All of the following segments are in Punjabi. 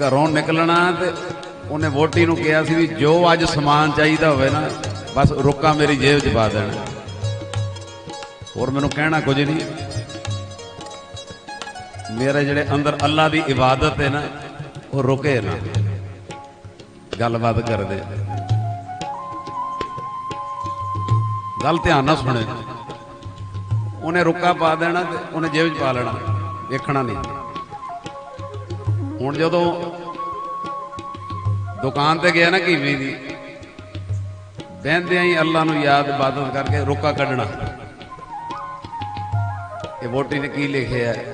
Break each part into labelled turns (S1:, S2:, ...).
S1: ਘਰੋਂ ਨਿਕਲਣਾ ਤੇ ਉਹਨੇ ਵੋਟੀ ਨੂੰ ਕਿਹਾ ਸੀ ਵੀ ਜੋ ਅੱਜ ਸਮਾਨ ਚਾਹੀਦਾ ਹੋਵੇ ਨਾ, ਬਸ ਰੁੱਕਾ ਮੇਰੀ ਜੇਬ 'ਚ ਪਾ ਦੇਣਾ। ਹੋਰ ਮੈਨੂੰ ਕਹਿਣਾ ਕੁਝ ਨਹੀਂ। ਮੇਰੇ ਜਿਹੜੇ ਅੰਦਰ ਅੱਲਾ ਦੀ ਇਬਾਦਤ ਹੈ ਨਾ, ਉਹ ਰੁਕੇ ਨਾ। ਗੱਲਬਾਤ ਕਰਦੇ। ਗੱਲ ਧਿਆਨ ਨਾਲ ਸੁਣੇ। ਉਹਨੇ ਰੁੱਕਾ ਪਾ ਦੇਣਾ ਤੇ ਉਹਨੇ ਜੇਬ 'ਚ ਪਾ ਲੈਣਾ। ਵੇਖਣਾ ਨਹੀਂ। ਹੁਣ ਜਦੋਂ ਦੁਕਾਨ ਤੇ ਗਿਆ ਨਾ ਕੀਵੀ ਦੀ, ਬਹਿੰਦਿਆਂ ਹੀ ਅੱਲਾ ਨੂੰ ਯਾਦ ਇਬਾਦਤ ਕਰਕੇ ਰੋਕਾ ਕੱਢਣਾ। ਇਹ ਵੋਟੀ ਨੇ ਕੀ ਲਿਖਿਆ ਹੈ?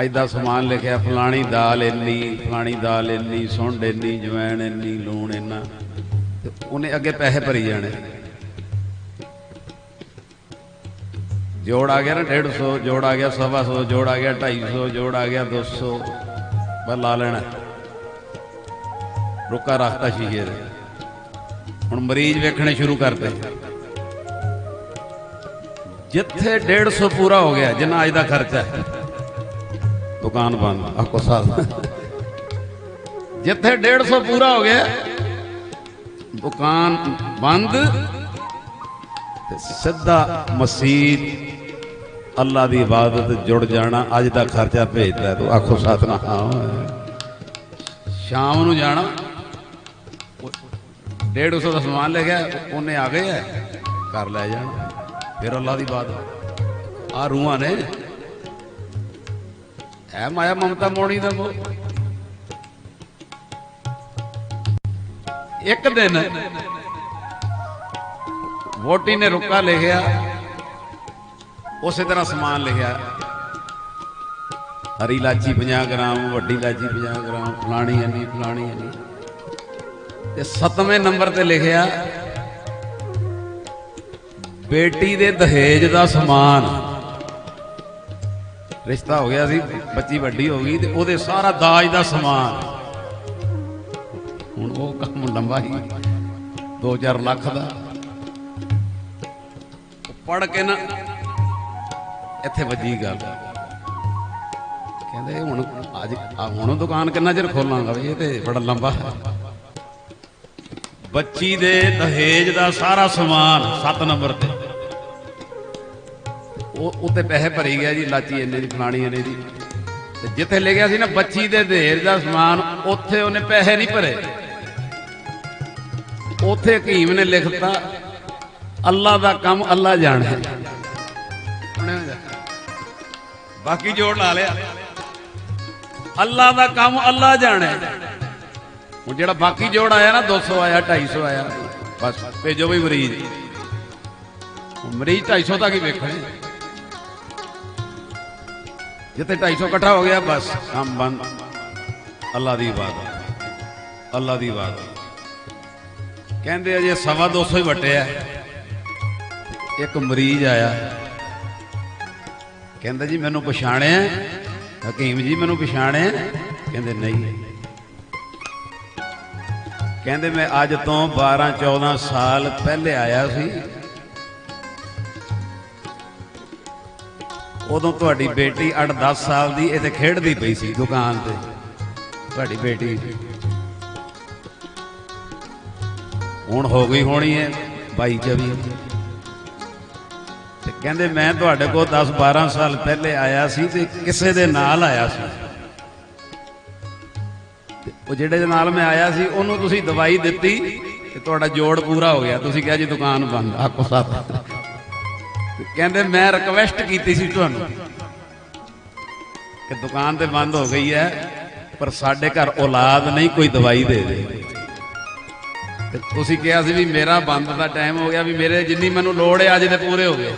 S1: ਅੱਜ ਦਾ ਸਮਾਨ ਲਿਖਿਆ, ਫਲਾਣੀ ਦਾਲ ਇੰਨੀ, ਫਲਾਣੀ ਦਾਲ ਇੰਨੀ, ਸੁੰਡ ਇੰਨੀ, ਜਵੈਣ ਇੰਨੀ, ਲੂਣ ਇੰਨਾ। ਤੇ ਉਹਨੇ ਅੱਗੇ ਪੈਸੇ ਭਰੀ ਜਾਣੇ। ਜੋੜ ਆ ਗਿਆ ਨਾ 150 ਜੋੜ ਆ ਗਿਆ 125 ਜੋੜ ਆ ਗਿਆ 250 ਜੋੜ ਆ ਗਿਆ 200 ਬਸ ਲਾ ਲੈਣਾ। ਰੁਕਾ ਰੱਖਤਾ ਸ਼ੀਸ਼ੇ ਦੇ ਹੁਣ ਮਰੀਜ਼ ਵੇਖਣੇ ਸ਼ੁਰੂ ਕਰਤੇ ਜਿੱਥੇ 150 ਪੂਰਾ ਹੋ ਗਿਆ, ਜਿੰਨਾ ਅੱਜ ਦਾ ਖਰਚਾ ਹੈ। ਦੁਕਾਨ ਬੰਦ ਆਕੋ ਸਾਲ। ਜਿੱਥੇ 150 ਪੂਰਾ ਹੋ ਗਿਆ, ਦੁਕਾਨ ਬੰਦ ਤੇ ਸਿੱਧਾ ਮਸਜਿਦ ਅੱਲਾ ਦੀ ਇਬਾਦਤ ਜੁੜ ਜਾਣਾ, ਅੱਜ ਦਾ ਖਰਚਾ ਭੇਜਦਾ ਤੂੰ। ਆਖੋ ਸਤਨਾਮ। ਸ਼ਾਮ ਨੂੰ ਜਾਣਾ। 150 ਦਾ ਸਮਾਨ ਲੈ ਗਿਆ, ਉਹਨੇ ਆ ਗਏ ਹੈ ਕਰ ਲੈ ਜਾਣਾ। ਫਿਰ ਅੱਲਾ ਦੀ ਇਬਾਦਤ। ਆ ਰੂਹਾਂ ਨੇ। ਐ ਮਾਇਆ ਮਮਤਾ ਮੋਣੀ ਦਾ ਮੋਹ। ਇੱਕ ਦਿਨ ਵੋਟੀ ਨੇ ਰੁਕਾ ਲਿਖਿਆ। ਉਸੇ ਤਰ੍ਹਾਂ ਸਮਾਨ ਲਿਖਿਆ। ਹਰੀ ਇਲਾਚੀ 50 ਗ੍ਰਾਮ, ਵੱਡੀ ਇਲਾਚੀ 50 ਗ੍ਰਾਮ, ਫਲਾਣੀ ਇੰਨੀ ਫਲਾਣੀ ਇੰਨੀ। ਤੇ ਸੱਤਵੇਂ ਨੰਬਰ ਤੇ ਲਿਖਿਆ, ਬੇਟੀ ਦੇ ਦਹੇਜ ਦਾ ਸਮਾਨ। ਰਿਸ਼ਤਾ ਹੋ ਗਿਆ ਸੀ, ਬੱਚੀ ਵੱਡੀ ਹੋ ਗਈ ਤੇ ਉਹਦੇ ਸਾਰਾ ਦਾਜ ਦਾ ਸਮਾਨ। ਹੁਣ ਉਹ ਕੰਮ ਲੰਬਾ ਹੀ 2-4 ਲੱਖ ਦਾ। ਪੜ ਕੇ ਨਾ। ਇੱਥੇ ਵੱਜੀ ਗੱਲ। ਕਹਿੰਦੇ ਹੁਣ ਅੱਜ ਹੁਣ ਦੁਕਾਨ ਕਿੰਨਾ ਚਿਰ ਖੋਲਾਂਗਾ ਇਹ ਤੇ ਬੜਾ ਲੰਬਾ। ਬੱਚੀ ਦੇ ਦਹੇਜ ਦਾ ਸਾਰਾ ਸਮਾਨ 7 ਨੰਬਰ ਤੇ। ਉਹ ਉੱਤੇ ਪੈਸੇ ਭਰੀ ਗਿਆ ਜੀ, ਲਾਚੀ ਇੰਨੇ ਦੀ, ਫਲਾਣੀ ਇੰਨੇ ਦੀ। ਤੇ ਜਿੱਥੇ ਲਿਖਿਆ ਸੀ ਨਾ, ਬੱਚੀ ਦੇ ਦਹੇਜ ਦਾ ਸਮਾਨ, ਉੱਥੇ ਉਹਨੇ ਪੈਸੇ ਨਹੀਂ ਭਰੇ। ਉੱਥੇ ਹਕੀਮ ਨੇ ਲਿਖਤਾ ਅੱਲਾ ਦਾ ਕੰਮ ਅੱਲਾ ਜਾਣੇ ਬਾਕੀ ਜੋੜ ਲਾ ਲਿਆ। ਅੱਲਾ ਦਾ ਕੰਮ ਅੱਲਾ ਜਾਣੇ। ਹੁਣ ਜਿਹੜਾ ਬਾਕੀ ਜੋੜ ਆਇਆ ਨਾ 200 ਆਇਆ 250 ਆਇਆ। ਬਸ ਭੇਜੋ ਵੀ ਮਰੀਜ਼। ਮਰੀਜ਼ 250 ਤੱਕ ਹੀ ਵੇਖਣੇ ਜਿੱਥੇ 250 ਇਕੱਠਾ ਹੋ ਗਿਆ ਬਸ ਕੰਮ ਬੰਦ। ਅੱਲਾ ਦੀ ਇਬਾਦਤ ਅੱਲਾ ਦੀ ਇਬਾਦਤ ਕਹਿੰਦੇ ਅਜੇ ਸਵਾ 200 ਹੀ ਵਟਿਆ। ਇੱਕ ਮਰੀਜ਼ ਆਇਆ। ਕਹਿੰਦਾ ਜੀ, ਮੈਨੂੰ ਪਛਾਣਿਆ ਹਕੀਮ ਜੀ, ਮੈਨੂੰ ਪਛਾਣਿਆ ਕਹਿੰਦੇ, ਨਹੀਂ। ਕਹਿੰਦੇ, ਮੈਂ ਅੱਜ ਤੋਂ 12 14 ਸਾਲ ਪਹਿਲੇ ਆਇਆ ਸੀ। ਉਦੋਂ ਤੁਹਾਡੀ ਬੇਟੀ 8-10 ਸਾਲ ਦੀ ਇੱਥੇ ਖੇਡਦੀ ਪਈ ਸੀ ਦੁਕਾਨ ਤੇ। ਤੁਹਾਡੀ ਬੇਟੀ। ਹੁਣ ਹੋ ਗਈ ਹੋਣੀ ਹੈ 22 24 ਕਹਿੰਦੇ, ਮੈਂ ਤੁਹਾਡੇ ਕੋਲ 10 12 ਸਾਲ ਪਹਿਲੇ ਆਇਆ ਸੀ ਤੇ ਕਿਸੇ ਦੇ ਨਾਲ ਆਇਆ ਸੀ। ਉਹ ਜਿਹੜੇ ਦੇ ਨਾਲ ਮੈਂ ਆਇਆ ਸੀ, ਉਹਨੂੰ ਤੁਸੀਂ ਦਵਾਈ ਦਿੱਤੀ ਤੇ ਤੁਹਾਡਾ ਜੋੜ ਪੂਰਾ ਹੋ ਗਿਆ। ਤੁਸੀਂ ਕਿਹਾ ਜੀ, ਦੁਕਾਨ ਬੰਦ ਆਕੋ ਸਾਥ ਕਹਿੰਦੇ, ਮੈਂ ਰਿਕਵੈਸਟ ਕੀਤੀ ਸੀ ਤੁਹਾਨੂੰ ਕਿ ਦੁਕਾਨ ਤੇ ਬੰਦ ਹੋ ਗਈ ਹੈ, ਪਰ ਸਾਡੇ ਘਰ ਔਲਾਦ ਨਹੀਂ ਕੋਈ ਦਵਾਈ ਦੇ ਦੇ ਤੇ ਤੁਸੀਂ ਕਿਹਾ ਸੀ ਵੀ ਮੇਰਾ ਬੰਦ ਦਾ ਟਾਈਮ ਹੋ ਗਿਆ, ਵੀ ਮੇਰੇ ਜਿੰਨੀ ਮੈਨੂੰ ਲੋੜ ਹੈ, ਅੱਜ ਦੇ ਪੂਰੇ ਹੋ ਗਏ।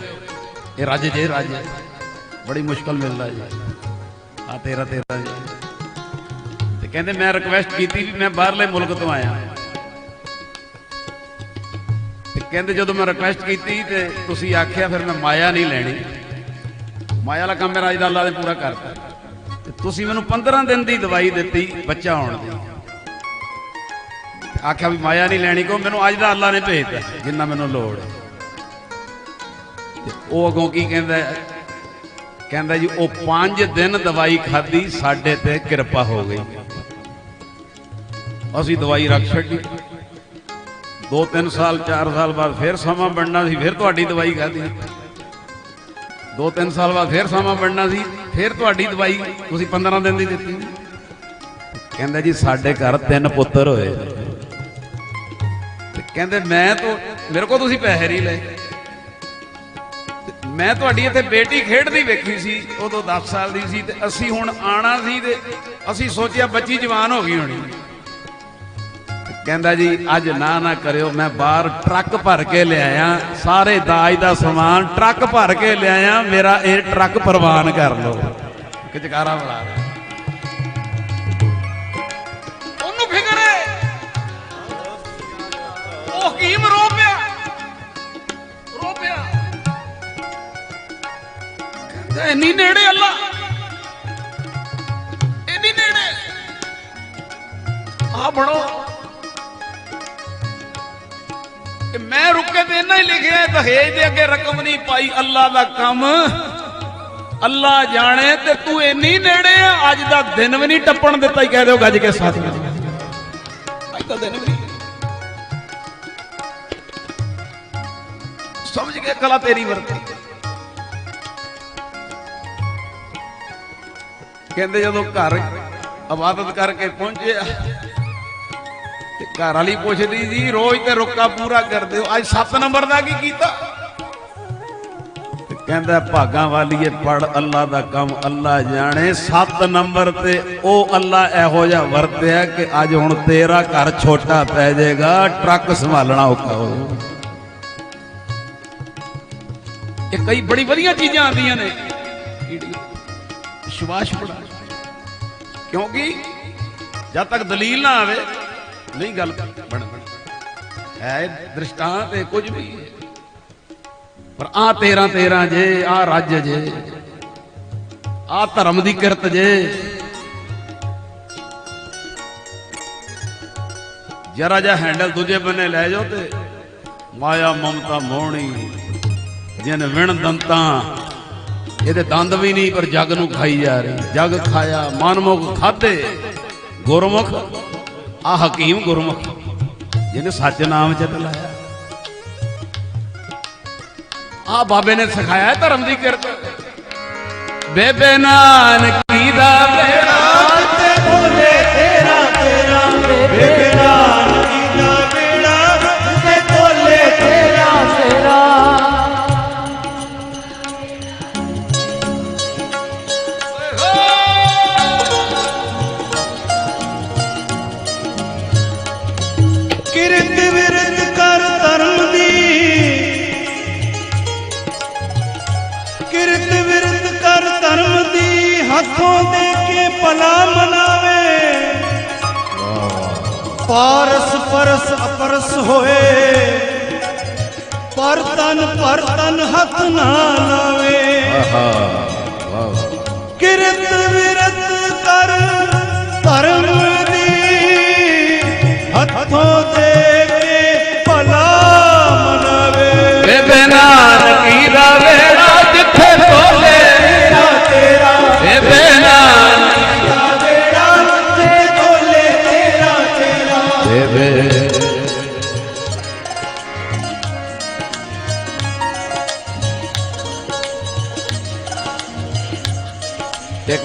S1: ਇਹ ਰੱਜ ਜੇ ਰੱਜ। ਬੜੀ ਮੁਸ਼ਕਲ ਮਿਲਦਾ ਜੀ। ਆ ਤੇਰਾ ਤੇਰਾ ਜੀ। ਤੇ ਕਹਿੰਦੇ ਮੈਂ ਰਿਕਵੈਸਟ ਕੀਤੀ ਵੀ ਮੈਂ ਬਾਹਰਲੇ ਮੁਲਕ ਤੋਂ ਆਇਆ। ਤੇ ਕਹਿੰਦੇ ਜਦੋਂ ਮੈਂ ਰਿਕਵੈਸਟ ਕੀਤੀ ਤੇ ਤੁਸੀਂ ਆਖਿਆ ਫਿਰ ਮੈਂ ਮਾਇਆ ਨਹੀਂ ਲੈਣੀ। ਮਾਇਆ ਵਾਲਾ ਕੰਮ ਮੈਂ ਰਾਜ ਦਾ ਅੱਲਾ ਨੇ ਪੂਰਾ ਕਰਤਾ। ਤੇ ਤੁਸੀਂ ਮੈਨੂੰ 15 ਦਿਨ ਦੀ ਦਵਾਈ ਦਿੱਤੀ ਬੱਚਾ ਹੋਣ ਦੀ। ਆਖਿਆ ਵੀ ਮਾਇਆ ਨਹੀਂ ਲੈਣੀ ਕੋ ਮੈਨੂੰ ਅੱਜ ਦਾ ਅੱਲਾ ਨੇ ਭੇਜਤਾ ਜਿੰਨਾ ਮੈਨੂੰ ਲੋੜ ਹੈ। ਉਹ ਅਗੋਂ ਕੀ ਕਹਿੰਦਾ ਕਹਿੰਦਾ ਜੀ, ਉਹ 5 ਦਿਨ ਦਵਾਈ ਖਾਧੀ, ਸਾਡੇ ਤੇ ਕਿਰਪਾ ਹੋ ਗਈ। ਅਸੀਂ ਦਵਾਈ ਰੱਖ ਛੱਡੀ। 2-3 ਸਾਲ 4 ਸਾਲ ਬਾਅਦ ਫਿਰ ਸਮਾਂ ਬਣਨਾ ਸੀ, ਫਿਰ ਤੁਹਾਡੀ ਦਵਾਈ ਖਾਧੀ। 2-3 ਸਾਲ ਬਾਅਦ ਫਿਰ ਸਮਾਂ ਬਣਨਾ ਸੀ, ਫਿਰ ਤੁਹਾਡੀ ਦਵਾਈ ਤੁਸੀਂ 15 ਦਿਨ ਦੀ ਦਿੱਤੀ। ਕਹਿੰਦਾ ਜੀ, ਸਾਡੇ ਘਰ ਤਿੰਨ ਪੁੱਤਰ ਹੋਏ। ਤੇ ਕਹਿੰਦੇ, ਮੈਂ ਤਾਂ, ਮੇਰੇ ਕੋਲ ਤੁਸੀਂ ਪੈਸੇ ਨਹੀਂ ਲਏ। ਮੈਂ ਤੁਹਾਡੀ ਇੱਥੇ ਬੇਟੀ ਖੇਡਦੀ ਵੇਖੀ ਸੀ ਉਦੋਂ 10 ਸਾਲ ਦੀ ਸੀ ਤੇ ਅਸੀਂ ਹੁਣ ਆਣਾ ਸੀ ਤੇ ਅਸੀਂ ਸੋਚਿਆ ਬੱਚੀ ਜਵਾਨ ਹੋ ਗਈ ਹੋਣੀ। ਕਹਿੰਦਾ ਜੀ, ਅੱਜ ਨਾ ਨਾ ਕਰਿਓ, ਮੈਂ ਬਾਹਰ ਟਰੱਕ ਭਰ ਕੇ ਲਿਆਇਆ, ਸਾਰੇ ਦਾਜ ਦਾ ਸਮਾਨ ਟਰੱਕ ਭਰ ਕੇ ਲਿਆਇਆ, ਮੇਰਾ ਇਹ ਟਰੱਕ ਪ੍ਰਵਾਨ ਕਰ ਲਓ। ਕਿ ਜਕਾਰਾ ਬੁਲਾ ਰਿਹਾ। ਇੰਨੀ ਨੇੜੇ ਅੱਲਾ। ਇੰਨੀ ਨੇੜੇ। ਆ ਬਣੋ ਕਿ ਮੈਂ ਰੁਕੇ ਤੇ ਇੰਨਾ ਹੀ ਲਿਖਿਆ ਦਹੇਜ ਦੇ ਅੱਗੇ ਰਕਮ ਨਹੀਂ ਪਾਈ, ਅੱਲਾ ਦਾ ਕੰਮ। ਅੱਲਾ ਜਾਣੇ ਤੇ ਤੂੰ ਇੰਨੀ ਨੇੜੇ ਆ, ਅੱਜ ਦਾ ਦਿਨ ਵੀ ਨਹੀਂ ਟੱਪਣ ਦਿੱਤਾ ਹੀ ਕਹਿ ਦਿਓ ਗੱਜ ਕੇ ਸਾਥ ਅੱਜ ਦਾ ਦਿਨ ਵੀ ਸਮਝ ਕੇ ਕਲਾ ਤੇਰੀ ਵਰਤੀ। ਕਹਿੰਦੇ ਜਦੋਂ ਘਰ ਇਬਾਦਤ ਕਰਕੇ ਪਹੁੰਚਿਆ ਤੇ ਘਰ ਵਾਲੀ ਪੁੱਛਦੀ ਜੀ, ਰੋਜ਼ ਤੇ ਰੁੱਕਾ ਪੂਰਾ ਕਰਦੇ ਹੋ। ਅੱਜ 7 ਨੰਬਰ ਦਾ ਕੀ ਕੀਤਾ? ਕਹਿੰਦਾ, ਭਾਗਾਂ ਵਾਲੀਏ, ਪੜ ਅੱਲਾ ਦਾ ਕੰਮ ਅੱਲਾ ਜਾਣੇ। 7 ਨੰਬਰ ਤੇ ਉਹ ਅੱਲਾ ਇਹੋ ਜਿਹਾ ਵਰਤਿਆ ਕਿ ਅੱਜ ਹੁਣ ਤੇਰਾ ਘਰ ਛੋਟਾ ਪੈ ਜਾਏਗਾ, ਟਰੱਕ ਸੰਭਾਲਣਾ ਔਖਾ ਹੋ ਇਹ ਕਈ ਬੜੀ ਵਧੀਆ ਚੀਜ਼ਾਂ ਆਉਂਦੀਆਂ ਨੇ। ਵਿਸ਼ਵਾਸ ਬੜਾ ਕਿਉਂਕਿ ਜਦ ਤੱਕ ਦਲੀਲ ਨਾ ਆਵੇ, ਨਹੀਂ ਗੱਲ ਬਣ ਹੈ ਦ੍ਰਿਸ਼ਟਾਂਤ ਇਹ ਕੁਝ ਵੀ। ਪਰ ਆ 13 13 ਜੇ ਆ ਰੱਜ ਜੇ ਆ ਧਰਮ ਦੀ ਕਿਰਤ ਜੇ। ਜਰਾ ਜਿਹਾ ਹੈਂਡਲ ਦੂਜੇ ਬੰਨੇ ਲੈ ਜਾਓ ਤੇ ਮਾਇਆ ਮਮਤਾ ਮੋਹਣੀ, ਜਿਨ ਵਿਣ ਦੰਤਾਂ ਇਹਦੇ ਦੰਦ ਵੀ ਨਹੀਂ, ਪਰ ਜਗ ਨੂੰ ਖਾਈ ਜਾ ਰਹੀ ਜਗ ਖਾਇਆ, ਮਨਮੁਖ ਖਾਦੇ ਗੁਰਮੁਖ ਆ ਹਕੀਮ ਗੁਰਮੁਖ। ਜਿਹਨੇ ਸੱਚ ਨਾਮ ਚਿਤ ਲਾਇਆ। ਆ ਬਾਬੇ ਨੇ ਸਿਖਾਇਆ ਧਰਮ ਦੀ ਕਿਰਤ। ਬੇਬੇ ਨਾਨਕੀ ਦਾ ਬੇੜਾ
S2: ਪਾਰਸ ਪਰਸ ਅਪਰਸ ਹੋਏ। ਪਰ ਤਨ ਪਰ ਤਨ ਹੱਥ ਨਾ ਲਾਵੇ। ਕਿਰਤ ਵਿਰਤ ਕਰ ਧਰਮ ਦੀ ਹੱਥੋਂ ਦੇ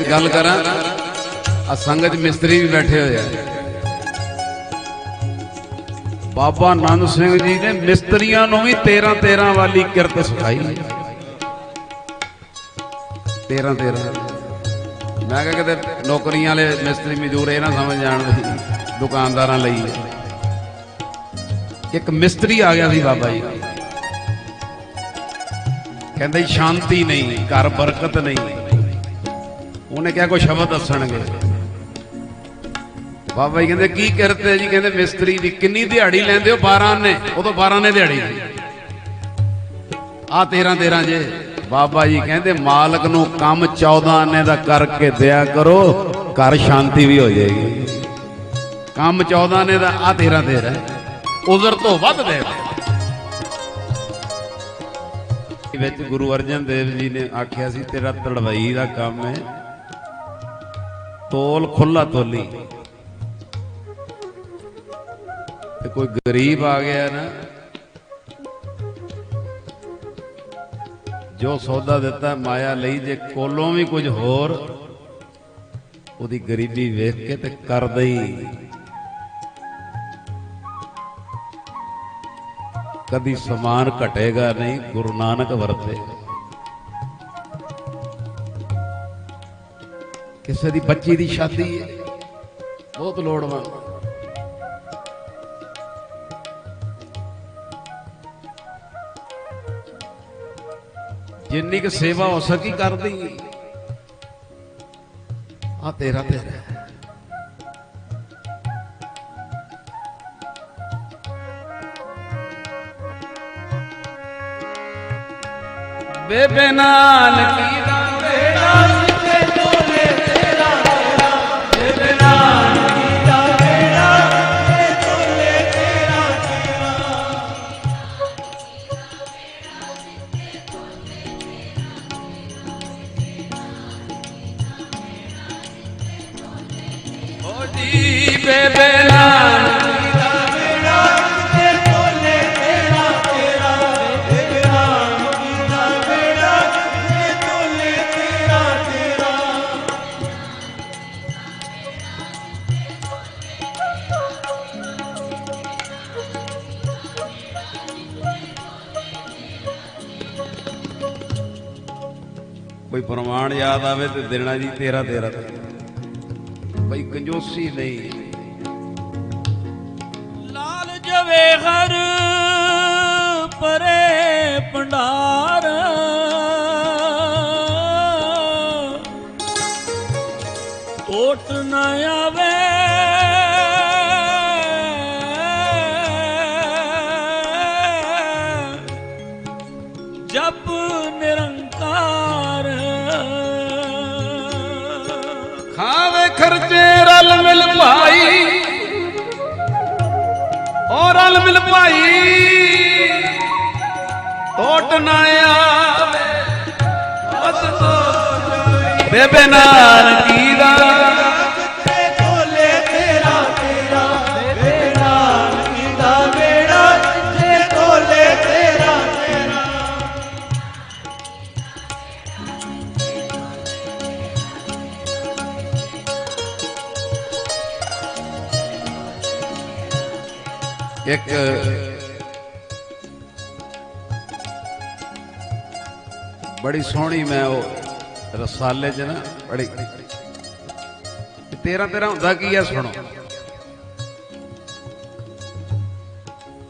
S1: ਇੱਕ ਗੱਲ ਕਰਾਂ? ਆ ਸੰਗਤ ਮਿਸਤਰੀ ਵੀ ਬੈਠੇ ਹੋਏ ਆ। ਬਾਬਾ ਨੰਦ ਸਿੰਘ ਜੀ ਨੇ ਮਿਸਤਰੀਆਂ ਨੂੰ ਵੀ 13 13 ਵਾਲੀ ਕਿਰਤ ਸਿਖਾਈ। 13 13 ਮੈਂ ਕਿਹਾ ਕਿਤੇ ਨੌਕਰੀਆਂ ਵਾਲੇ ਮਿਸਤਰੀ ਮਜ਼ਦੂਰ ਇਹ ਨਾ ਸਮਝ ਜਾਣ ਦੁਕਾਨਦਾਰਾਂ ਲਈ। ਇੱਕ ਮਿਸਤਰੀ ਆ ਗਿਆ ਸੀ ਬਾਬਾ ਜੀ। ਕਹਿੰਦਾ ਸ਼ਾਂਤੀ ਨਹੀਂ, ਘਰ ਬਰਕਤ ਨਹੀਂ। ਉਹਨੇ ਕਿਹਾ ਕੋਈ ਸ਼ਬਦ ਦੱਸਣਗੇ। ਬਾਬਾ ਜੀ ਕਹਿੰਦੇ, ਕੀ ਕਰਤੇ ਜੀ? ਕਹਿੰਦੇ, ਮਿਸਤਰੀ ਦੀ ਕਿੰਨੀ ਦਿਹਾੜੀ ਲੈਂਦੇ ਹੋ? 12 ਨੇ। ਉਦੋਂ 12 ਨੇ ਦਿਹਾੜੀ ਆ 13 13 ਜੇ। ਬਾਬਾ ਜੀ ਕਹਿੰਦੇ, ਮਾਲਕ ਨੂੰ ਕੰਮ 14 ਆਨੇ ਦਾ ਕਰਕੇ ਦਿਆ ਕਰੋ, ਘਰ ਸ਼ਾਂਤੀ ਵੀ ਹੋ ਜਾਏਗੀ। ਕੰਮ 14 ਨੇ ਦਾ ਆ 13 13 ਉਜ਼ਰ ਤੋਂ ਵੱਧ ਦੇ। ਵਿੱਚ ਗੁਰੂ ਅਰਜਨ ਦੇਵ ਜੀ ਨੇ ਆਖਿਆ ਸੀ, ਤੇਰਾ ਤੜਵਈ ਦਾ ਕੰਮ ਹੈ ਤੋਲ ਖੁੱਲਾ ਤੋਲੀ। ਤੇ ਕੋਈ ਗਰੀਬ ਆ ਗਿਆ ਨਾ, ਜੋ ਸੌਦਾ ਦਿੱਤਾ ਮਾਇਆ ਲਈ, ਜੇ ਕੋਲੋਂ ਵੀ ਕੁਝ ਹੋਰ, ਉਹਦੀ ਗਰੀਬੀ ਵੇਖ ਕੇ ਤੇ ਕਰਦਾ ਹੀ ਕਦੀ ਸਮਾਨ ਘਟੇਗਾ ਨਹੀਂ, ਗੁਰੂ ਨਾਨਕ ਵਰਤੇ। ਕਿਸੇ ਦੀ ਬੱਚੀ ਦੀ ਸ਼ਾਦੀ ਹੈ। ਬਹੁਤ ਲੋੜਵੰਦ ਜਿੰਨੀ ਕੁ ਸੇਵਾ ਹੋ ਸਕੀ ਕਰਦੀ। ਆ ਤੇਰਾ ਤੇਰਾ। ਬੇਬੇ ਨਾਨਕੀ ਦਾ ਯਾਦ ਤੇ ਦੇਣਾ ਜੀ, ਤੇਰਾ ਤੇਰਾ। ਬਈ ਕੰਜੂਸੀ ਨਹੀਂ।
S3: ਲਾਲ ਜਵੇ ਹਰ ਪਰੇ ਭੰਡਾਰ। ਟੋਟ ਨਾ
S1: ਟੋਟ ਨਾ ਆਵੇ ਬਸ ਤੋ ਬੇਬੇ ਨਾਨਕੀ ਦਾ ਸੋਹਣੀ ਮੈਂ ਉਹ ਰਸਾਲੇ 'ਚ ਨਾ ਬੜੀ ਤੇਰਾ ਤੇਰਾ ਹੁੰਦਾ ਕੀ ਆ ਸੁਣੋ।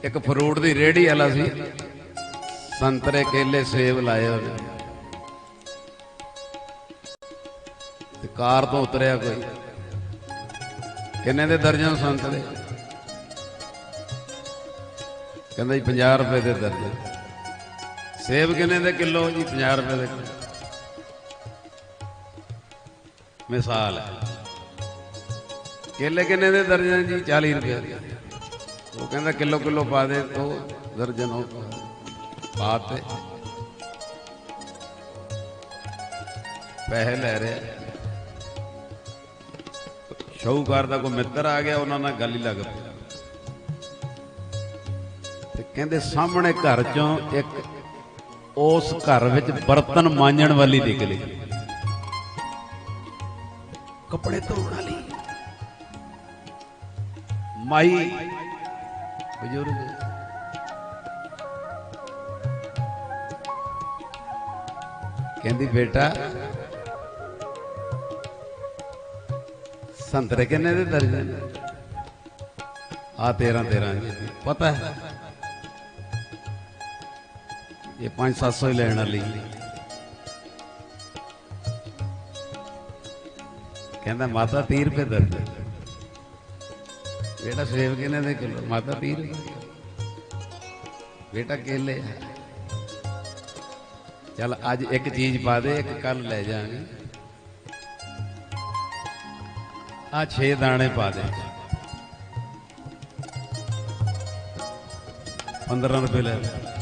S1: ਇੱਕ ਫਰੂਟ ਦੀ ਰੇੜੀ ਵਾਲਾ ਸੀ। ਸੰਤਰੇ ਕੇਲੇ ਸੇਬ ਲਾਏ ਉਹਨੇ। ਤੇ ਕਾਰ ਤੋਂ ਉਤਰਿਆ ਕੋਈ। ਕਿੰਨੇ ਦੇ ਦਰਜਨ ਸੰਤਰੇ? ਕਹਿੰਦਾ ਜੀ 50 ਰੁਪਏ ਦੇ ਦਰਜਨ। ਸੇਬ ਕਿੰਨੇ ਦੇ ਕਿਲੋ ਜੀ? 50 ਰੁਪਏ ਦੇ ਕਿਲੋ। ਮਿਸਾਲ ਹੈ। ਕੇਲੇ ਕਿੰਨੇ ਦੇ ਦਰਜਨ ਜੀ? 40 ਰੁਪਏ ਦੇ। ਉਹ ਕਹਿੰਦਾ ਕਿਲੋ ਕਿਲੋ ਪਾ ਦੇ ਤੋ ਦਰਜਨ ਹੋ ਪਾਤੇ ਪੈਸੇ ਲੈ ਰਿਹਾ। ਸ਼ੌਹੂਕਾਰ ਦਾ ਕੋਈ ਮਿੱਤਰ ਆ ਗਿਆ, ਉਹਨਾਂ ਨਾਲ ਗੱਲ ਹੀ ਲੱਗ ਪਈ। ਤੇ ਕਹਿੰਦੇ ਸਾਹਮਣੇ ਘਰ ਚੋਂ ਇੱਕ ਉਸ ਘਰ ਵਿੱਚ ਬਰਤਨ ਮਾਂਜਣ ਵਾਲੀ ਨਿਕਲੀ। ਕੱਪੜੇ ਧੋਣ ਵਾਲੀ। ਮਾਈ ਬਜ਼ੁਰਗ। ਕਹਿੰਦੀ ਬੇਟਾ ਸੰਤਰੇ ਕਿੰਨੇ ਦੇ ਦਰਜਨ? ਆ 13 13 ਜੀ ਪਤਾ ਹੈ। ਇਹ 5-700 ਹੀ ਲੈਣ ਵਾਲੀ। ਕਹਿੰਦਾ, ਮਾਤਾ 30 ਰੁਪਏ ਦਰਜਨ ਬੇਟਾ ਸੇਬ ਕਿੰਨੇ ਦੇ ਕਿਲੋ? ਮਾਤਾ 30 ਰੁਪਏ ਬੇਟਾ ਕੇਲੇ ਚੱਲ, ਅੱਜ ਇੱਕ ਚੀਜ਼ ਪਾ ਦੇ, ਇੱਕ ਕੱਲ ਲੈ ਜਾਾਂਗੇ ਆ 6 ਦਾਣੇ ਪਾ ਦੇ। 15 ਰੁਪਏ ਲੈ ਲੈ।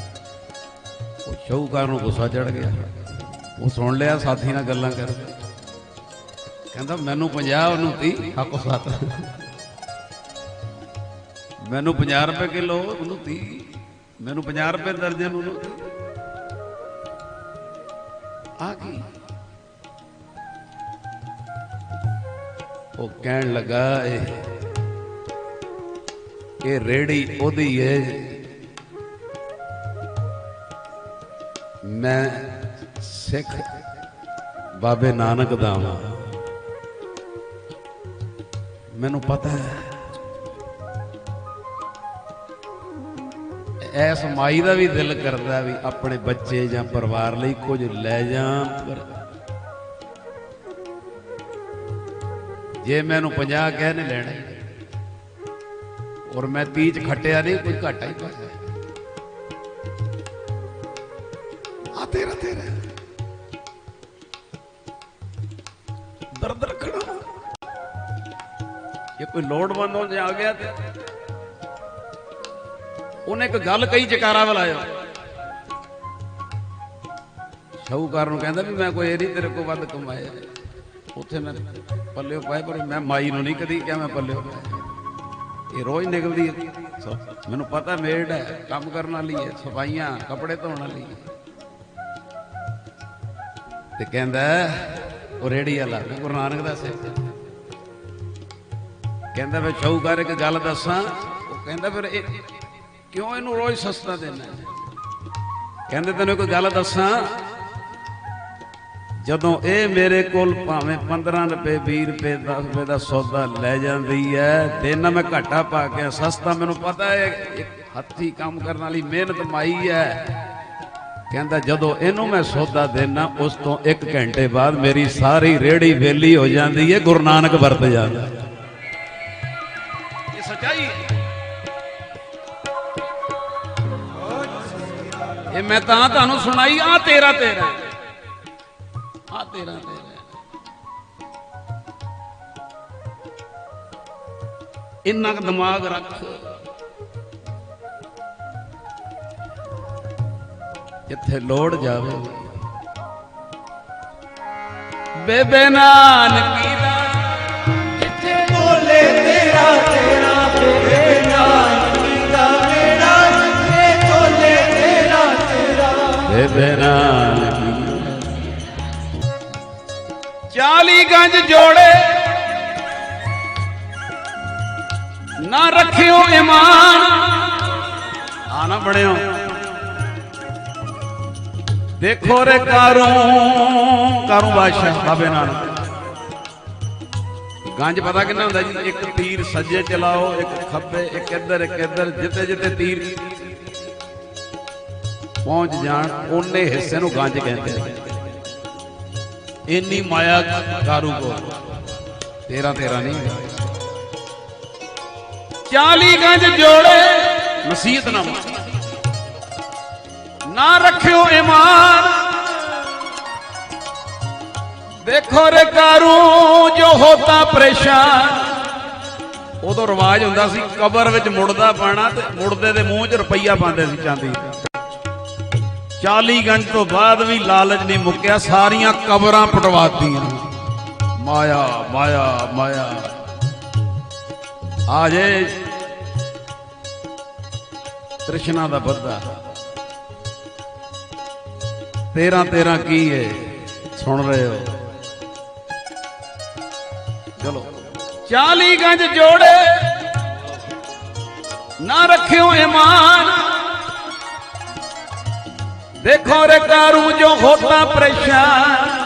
S1: ਉਹ ਸ਼ੌਕਾਰ ਨੂੰ ਗੁੱਸਾ ਚੜ ਗਿਆ। ਉਹ ਸੁਣ ਲਿਆ ਸਾਥੀ ਨਾਲ ਗੱਲਾਂ ਕਰ। ਕਹਿੰਦਾ ਮੈਨੂੰ 50 ਉਹਨੂੰ 30 ਹਾਕੋ ਸੱਤ ਮੈਨੂੰ 50 ਰੁਪਏ ਕਿਲੋ ਉਹਨੂੰ 30 ਮੈਨੂੰ 50 ਰੁਪਏ ਦਰਜਨ ਉਹਨੂੰ 30 ਆ ਕੀ? ਉਹ ਕਹਿਣ ਲੱਗਾ ਇਹ ਇਹ ਰੇੜੀ ਉਹਦੀ ਹੈ ਮੈਂ ਸਿੱਖ ਬਾਬੇ ਨਾਨਕ ਦਾ ਹਾਂ ਮੈਨੂੰ ਪਤਾ ਹੈ, ਐਸ ਮਾਈ ਦਾ ਵੀ ਦਿਲ ਕਰਦਾ ਵੀ ਆਪਣੇ ਬੱਚੇ ਜਾਂ ਪਰਿਵਾਰ ਲਈ ਕੁਝ ਲੈ ਜਾਂ, ਪਰ ਜੇ ਮੈਨੂੰ 50 ਕਹਿ ਨੇ ਲੈਣਾ, ਔਰ ਮੈਂ 30 ਖੱਟਿਆ ਨਹੀਂ, ਕੋਈ ਘਾਟਾ ਹੀ ਪਾਇਆ ਤੇਰਾ ਤੇਰਾ। ਦਰਦ ਰੱਖਣਾ। ਇਹ ਕੋਈ ਲੋੜਵੰਦ ਹੋ ਜਾ ਗਿਆ ਤੇ ਉਹਨੇ ਇੱਕ ਗੱਲ ਕਹੀ ਜਕਾਰਾ ਬੁਲਾਇਆ ਸ਼ਾਹੂਕਾਰ ਨੂੰ ਕਹਿੰਦਾ ਵੀ ਮੈਂ ਕੋਈ ਇਹ ਨਹੀਂ ਤੇਰੇ ਕੋਲ ਵੱਧ ਕਮਾਇਆ। ਉੱਥੇ ਮੈਂ ਪੱਲਿਓ ਪਾਏ, ਪਰ ਮੈਂ ਮਾਈ ਨੂੰ ਨਹੀਂ ਕਦੀ ਕਿਹਾ ਮੈਂ ਪੱਲਿਓ ਪਾਏ। ਇਹ ਰੋਜ਼ ਨਿਕਲਦੀ ਹੈ। ਮੈਨੂੰ ਪਤਾ ਮੇਡ ਹੈ, ਕੰਮ ਕਰਨ ਵਾਲੀ ਹੈ, ਸਫਾਈਆਂ, ਕੱਪੜੇ ਧੋਣ ਵਾਲੀ ਹੈ। ਤੇ ਕਹਿੰਦਾ, ਉਹ ਰੇੜੀ ਵਾਲਾ ਗੁਰੂ ਨਾਨਕ ਦਾ ਸਿੱਖ ਕਹਿੰਦਾ, ਮੈਂ ਸ਼ਾਹੂਕਾਰ ਇੱਕ ਗੱਲ ਦੱਸਾਂ। ਉਹ ਕਹਿੰਦਾ, ਫਿਰ ਇਹ ਕਿਉਂ ਇਹਨੂੰ ਰੋਜ਼ ਸਸਤਾ ਦੇਣਾ ਕਹਿੰਦੇ, ਤੈਨੂੰ ਕੋਈ ਗੱਲ ਦੱਸਾਂ। ਜਦੋਂ ਇਹ ਮੇਰੇ ਕੋਲ ਭਾਵੇਂ 15 ਰੁਪਏ 20 ਰੁਪਏ 10 ਰੁਪਏ ਦਾ ਸੌਦਾ ਲੈ ਜਾਂਦੀ ਹੈ ਤੇ ਨਾ ਮੈਂ ਘਾਟਾ ਪਾ ਕੇ, ਸਸਤਾ ਮੈਨੂੰ ਪਤਾ ਹੈ ਹੱਥੀ ਕੰਮ ਕਰਨ ਵਾਲੀ ਮਿਹਨਤ ਮਾਈ ਹੈ। ਕਹਿੰਦਾ, ਜਦੋਂ ਇਹਨੂੰ ਮੈਂ ਸੌਦਾ ਦੇਣਾ ਉਸ ਤੋਂ 1 ਘੰਟੇ ਬਾਅਦ ਮੇਰੀ ਸਾਰੀ ਰੇੜੀ ਵੇਲੀ ਹੋ ਜਾਂਦੀ ਹੈ ਗੁਰੂ ਨਾਨਕ ਵਰਤ ਜਾਂਦਾ ਇਹ ਸੱਚਾਈ? ਇਹ ਮੈਂ ਤਾਂ ਤੁਹਾਨੂੰ ਸੁਣਾਈ, ਆ ਤੇਰਾ ਤੇਰਾ ਆ ਤੇਰਾ ਤੇਰਾ ਇੰਨਾ ਕੁ ਦਿਮਾਗ ਰੱਖ। ਜਿੱਥੇ ਲੋੜ ਜਾਵੇ। ਬੇਬੇ ਨਾਨਕੀ ਦਾ ਜਿੱਥੇ
S2: ਬੋਲੇ ਤੇਰਾ ਤੇਰਾ ਬੇਬੇ ਨਾਨਕੀ ਦਾ ਮੇਰਾ ਜਿੱਥੇ ਬੋਲੇ ਤੇਰਾ ਤੇਰਾ।
S1: ਬੇਬੇ ਨਾਨਕੀ। ਚਾਲੀ ਗੰਜ ਜੋੜੇ ਨਾ ਰੱਖਿਓ ਇਮਾਨ। ਆ ਨਾ ਬੜਿਓ ਦੇਖੋ ਰੇ ਕਾਰੂ ਕਾਰੂ ਬਾਦਸ਼ਾਹ ਬਾਬੇ ਨਾਨਕ। ਗੰਜ ਪਤਾ ਕਿੰਨਾ ਹੁੰਦਾ ਜੀ, ਇੱਕ ਤੀਰ ਸੱਜੇ ਚਲਾਓ, ਇੱਕ ਖੱਬੇ, ਇੱਕ ਇੱਧਰ ਇੱਕ ਇੱਧਰ ਜਿੱਤੇ ਜਿੱਤੇ ਤੀਰ ਪਹੁੰਚ ਜਾਣ, ਉਹਨੇ ਹਿੱਸੇ ਨੂੰ ਗੰਜ ਕਹਿੰਦੇ ਨੇ। ਇੰਨੀ ਮਾਇਆ ਕਾਰੂ ਕੋ ਤੇਰਾ ਤੇਰਾ ਨਹੀਂ। 40 ਗੰਜ ਜੋੜੇ ਮਸੀਹਤ ਨਾ ਨਾ ਰੱਖਿਓ ਇਮਾਨ। ਦੇਖੋ ਰੇ ਕਾਰੂ, ਜੋ ਹੋਤਾ ਪਰੇਸ਼ਾਨ। ਉਦੋਂ ਰਿਵਾਜ ਹੁੰਦਾ ਸੀ, ਕਬਰ ਵਿੱਚ ਮੁੜਦਾ ਪਾਣਾ ਤੇ ਮੁੜਦੇ ਦੇ ਮੂੰਹ 'ਚ ਰੁਪਈਆ ਪਾਉਂਦੇ ਸੀ ਚਾਂਦੀ। ਦਾ 40 ਗੰਜ ਤੋਂ ਬਾਅਦ ਵੀ ਲਾਲਚ ਨਹੀਂ ਮੁੱਕਿਆ, ਸਾਰੀਆਂ ਕਬਰਾਂ ਪਟਵਾਤੀਆਂ। ਮਾਇਆ ਮਾਇਆ ਮਾਇਆ। ਆ ਜੇ ਕ੍ਰਿਸ਼ਨਾ ਦਾ ਬੱਦਾ 13 13 ਕੀ ਹੈ ਸੁਣ ਰਹੇ ਹੋ। ਚਲੋ। 40 ਗੰਜ ਜੋੜੇ ਨਾ ਰੱਖਿਓ ਇਮਾਨ। ਦੇਖੋ ਰੇ ਕਾਰੂ ਜੋ ਹੋਤਾ ਪਰੇਸ਼ਾਨ।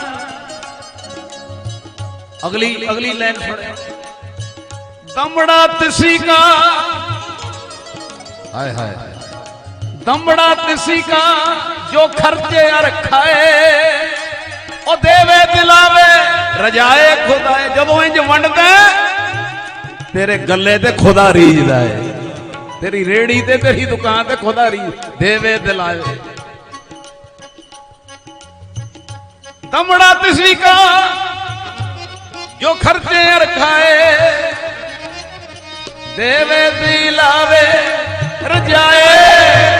S1: ਅਗਲੀ ਅਗਲੀ ਲਾਈਨ ਸੁਣਿਓ ਦਮੜਾ ਤਿਸੀ ਕਾ ਹਾਏ ਹਾਏ। ਦਮੜਾ ਤਿਸੀ ਕਾ ਜੋ ਖਰਚੇ ਰਖਾਏ, ਉਹ ਦੇਵੇ ਦਿਲਾਵੇ, ਰਜਾਏ ਖੁਦਾਏ, ਜਦੋਂ ਇੰਜ ਵੰਡਦਾ ਤੇਰੇ ਗੱਲੇ ਤੇ ਖੁਦਾ ਰੀਜਦਾ ਹੈ, ਤੇਰੀ ਰੇੜੀ ਤੇ ਤੇਰੀ ਦੁਕਾਨ ਤੇ ਖੁਦਾ ਰੀਜ ਦੇਵੇ ਦਿਲਾਵੇ। ਤਮੜਾ ਤਿਸੀ ਕਾ ਜੋ ਖਰਚੇ ਰਖਾਏ, ਦੇਵੇ ਦਿਲਾਵੇ, ਰਜਾਏ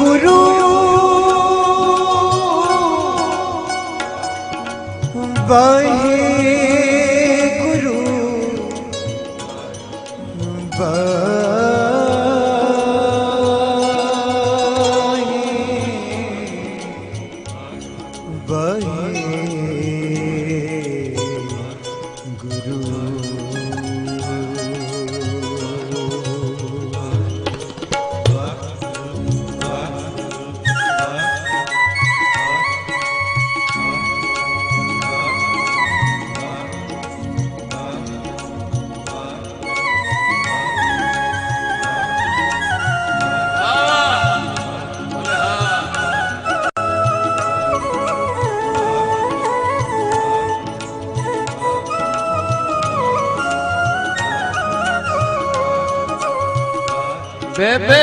S4: ਵਾਹਿਗੁਰੂ ਵਾਹਿਗੁਰੂ।
S1: ਬੇਬੇ ਨਾਨਕੀ ਦਾ ਵੇੜਾ